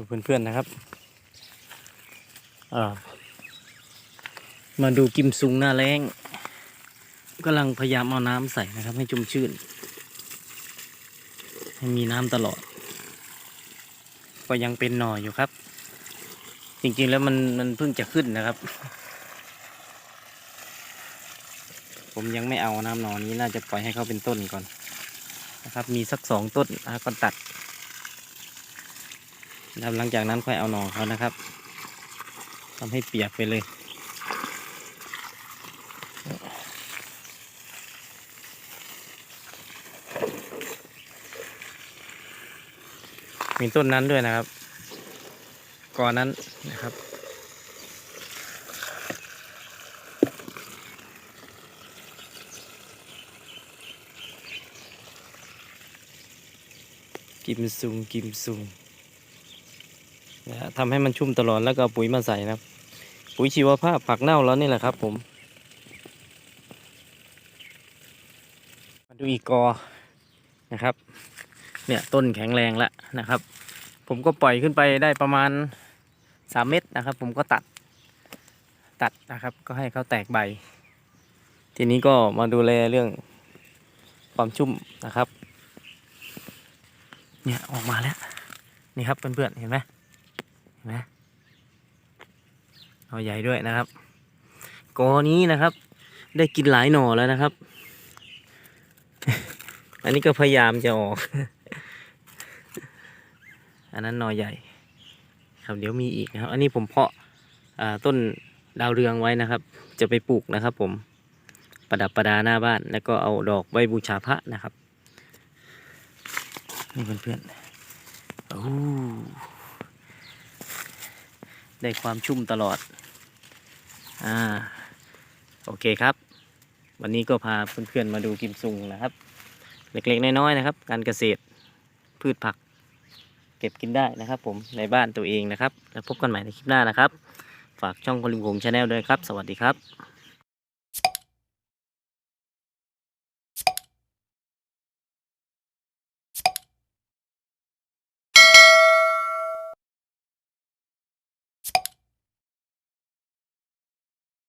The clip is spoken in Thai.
ดูเพื่อนๆนะครับมาดูกิมซุงหน้าแรงกำลังพยายามเอาน้ำใส่นะครับ ให้ชุ่มชื่น ให้มีน้ำตลอด ก็ยังเป็นหน่ออยู่ครับ จริงๆแล้วมันมันเพิ่งจะขึ้นนะครับ ผมยังไม่เอาน้ำหน่อนี้น่าจะปล่อยให้เขาเป็นต้นก่อนนะครับ มีสักสองต้นแล้วก็ตัด แล้วหลังจากนั้นค่อยเอาหน่อเขานะครับทำให้เปียกไปเลยมีต้นนั้นด้วยนะครับก่อนนั้นนะครับ กิมซุงกิมซุง นะฮะทำให้มันชุ่มตลอดแล้วก็ปุ๋ยมาใส่นะครับ ปุ๋ยชีวภาพผักเน่าแล้วนี่แหละครับ ผมมาดูอีกกอนะครับ เนี่ยต้นแข็งแรงแล้วนะครับ ผมก็ปล่อยขึ้นไปได้ประมาณสามเมตรนะครับ ผมก็ตัดตัดนะครับ ก็ให้เขาแตกใบ ทีนี้ก็มาดูแลเรื่องความชุ่มนะครับ เนี่ยออกมาแล้ว นี่ครับเพื่อนๆเห็นไหม นไหมเอาใหญ่ด้วยนะครับ กอนี้นะครับ ได้กินหลายหน่อแล้วนะครับ อันนี้ก็พยายามจะออก อันนั้นหน่อใหญ่ ครับเดี๋ยวมีอีกนะครับ อันนี้ผมเพาะาต้นดาวเรืองไว้นะครับ จะไปปลูกนะครับ ผมประดับประดาหน้าบ้าน แล้วก็เอาดอกไว้บูชาพระนะครับ นี่เพื่อนๆโอ้ ได้ความชุ่มตลอด อ่า โอเคครับ วันนี้ก็พาเพื่อนๆมาดูกิมซุงนะครับ เล็กๆน้อยๆนะครับ การเกษตรพืชผัก เก็บกินได้นะครับ ผมในบ้านตัวเองนะครับ แล้วพบกันใหม่ในคลิปหน้านะครับ ฝากช่องคนลิมคงชาแนลด้วยครับ สวัสดีครับ